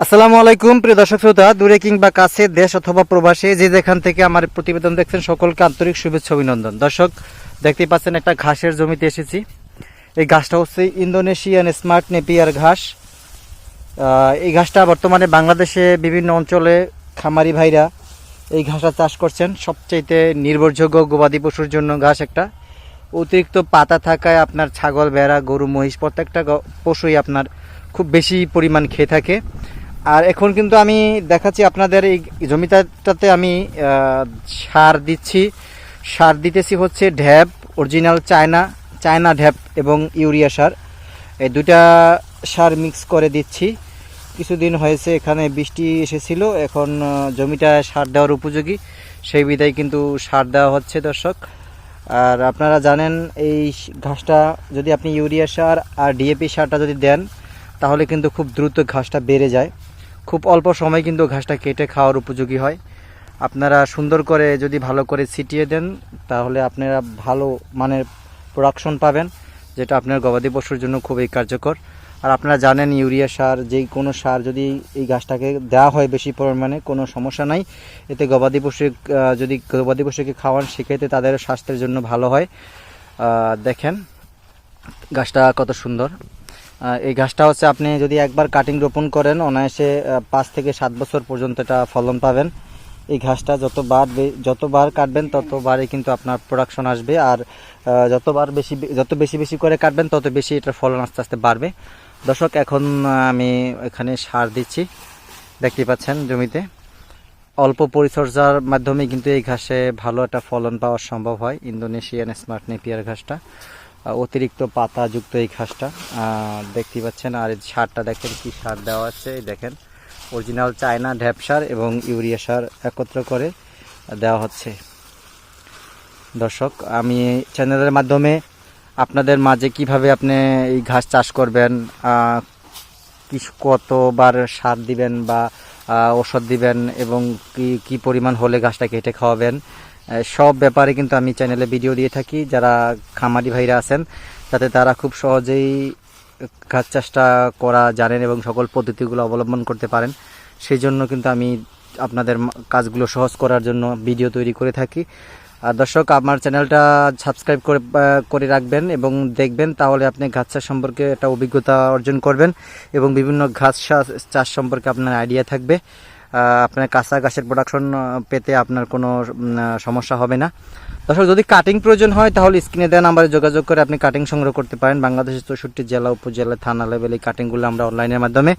আসসালামু আলাইকুম, প্রিয় দর্শক শ্রোতা, দূরে কিংবা কাছে দেশ অথবা প্রবাসে যে যেখান থেকে আমার প্রতিবেদন দেখছেন, সকলকে আন্তরিক শুভেচ্ছা, অভিনন্দন। দর্শক, দেখতেই পাচ্ছেন একটা ঘাসের জমিতে এসেছি। এই ঘাসটা হচ্ছে ইন্দোনেশিয়ান স্মার্ট নেপিয়ার ঘাস। এই ঘাসটা বর্তমানে বাংলাদেশে বিভিন্ন অঞ্চলে খামারি ভাইরা এই ঘাসটা চাষ করছেন। সবচাইতে নির্ভরযোগ্য গবাদি পশুর জন্য ঘাস একটা। অতিরিক্ত পাতা থাকায় আপনার ছাগল, ভেড়া, গরু, মহিষ প্রত্যেকটা পশুই আপনার খুব বেশি পরিমাণ খেয়ে থাকে। আর এখন কিন্তু আমি দেখাচ্ছি আপনাদের এই জমিটাতে আমি সার দিচ্ছি। সার দিতেছি হচ্ছে DAP original China China DAP এবং ইউরিয়া সার। এই দুইটা সার মিক্স করে দিচ্ছি। কিছুদিন হয়েছে এখানে বৃষ্টি এসেছিল, এখন জমিটা সার দেওয়ার উপযোগী। সেই বিধায় কিন্তু সার দেওয়া হচ্ছে দর্শক। আর আপনারা জানেন, এই ঘাসটা যদি আপনি ইউরিয়া সার আর ডিএপি সারটা যদি দেন, তাহলে কিন্তু খুব দ্রুত ঘাসটা বেড়ে যায়। খুব অল্প সময় কিন্তু ঘাসটা কেটে খাওয়ার উপযোগী হয়। আপনারা সুন্দর করে যদি ভালো করে ছিটিয়ে দেন, তাহলে আপনারা ভালো মানের প্রোডাকশন পাবেন, যেটা আপনার গবাদি পশুর জন্য খুবই কার্যকর। আর আপনারা জানেন, ইউরিয়া সার, যেই কোনো সার যদি এই গাছটাকে দেওয়া হয় বেশি পরিমাণে, কোনো সমস্যা নাই। এতে গবাদি পশু যদি গবাদি পশুকে খাওয়ান, সেক্ষেত্রে তাদের স্বাস্থ্যের জন্য ভালো হয়। দেখেন গাছটা কত সুন্দর। এই গাছটা হচ্ছে আপনি যদি একবার কাটিং রোপণ করেন, অনায়াসে পাঁচ থেকে সাত বছর পর্যন্ত এটা ফলন পাবেন। এই ঘাসটা যতবার যতবার কাটবেন, ততবারই কিন্তু আপনার প্রোডাকশন আসবে। আর যতবার বেশি যত বেশি বেশি করে কাটবেন, তত বেশি এটার ফলন আস্তে আস্তে বাড়বে। দর্শক, এখন আমি এখানে সার দিচ্ছি। দেখতে পাচ্ছেন জমিতে। অল্প পরিচর্যার মাধ্যমে কিন্তু এই ঘাসে ভালো একটা ফলন পাওয়া সম্ভব হয়। ইন্দোনেশিয়ান স্মার্ট নেপিয়ার ঘাসটা। অতিরিক্ত পাতাযুক্ত এই ঘাসটা। আহ, দেখতেই পাচ্ছেন আর এই সারটা দেখেন কি সার দেওয়া আছে দেখেন। অরিজিনাল চায়না ঢ্যাপ সার এবং ইউরিয়া সার একত্র করে দেওয়া হচ্ছে। দর্শক আমি চ্যানেলের মাধ্যমে আপনাদের মাঝে কীভাবে আপনি এই ঘাস চাষ করবেন কতবার সার দিবেন বা ওষুধ দিবেন এবং কি কি পরিমাণ হলে ঘাসটা কেটে খাওয়াবেন সব ব্যাপারে কিন্তু আমি চ্যানেলে ভিডিও দিয়ে থাকি। যারা খামারি ভাইরা আছেন, যাতে তারা খুব সহজেই গাছ চাষটা করা, জানেন এবং সকল পদ্ধতিগুলো অবলম্বন করতে পারেন। সেই জন্য কিন্তু আমি আপনাদের কাজগুলো সহজ করার জন্য ভিডিও তৈরি করে থাকি। আর দর্শক, আমার চ্যানেলটা সাবস্ক্রাইব করে করে রাখবেন এবং দেখবেন, তাহলে আপনি ঘাস চাষ সম্পর্কে একটা অভিজ্ঞতা অর্জন করবেন এবং বিভিন্ন ঘাস চাষ- সম্পর্কে আপনার আইডিয়া থাকবে। আপনার কাঁচা ঘাসের প্রোডাকশন পেতে আপনার কোনো সমস্যা হবে না। দর্শক, যদি কাটিং প্রয়োজন হয়, তাহলে স্ক্রিনে দেওয়া নাম্বারে যোগাযোগ করে আপনি কাটিং সংগ্রহ করতে পারেন। বাংলাদেশের চৌষট্টি জেলা, উপজেলা, থানা লেভেল এই কাটিংগুলো আমরা অনলাইনের মাধ্যমে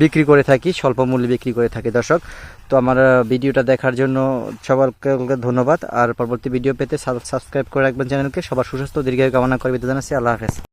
বিক্রি করে থাকি, স্বল্প মূল্যে বিক্রি করে থাকি। দর্শক, তো আমার ভিডিওটা দেখার জন্য সবাইকে ধন্যবাদ। আর পরবর্তী ভিডিও পেতে সাবস্ক্রাইব করে রাখবেন চ্যানেলকে। সবার সুস্বাস্থ্য, দীর্ঘায়ু কামনা করে বিদায় জানাচ্ছি। আল্লাহ হাফেজ।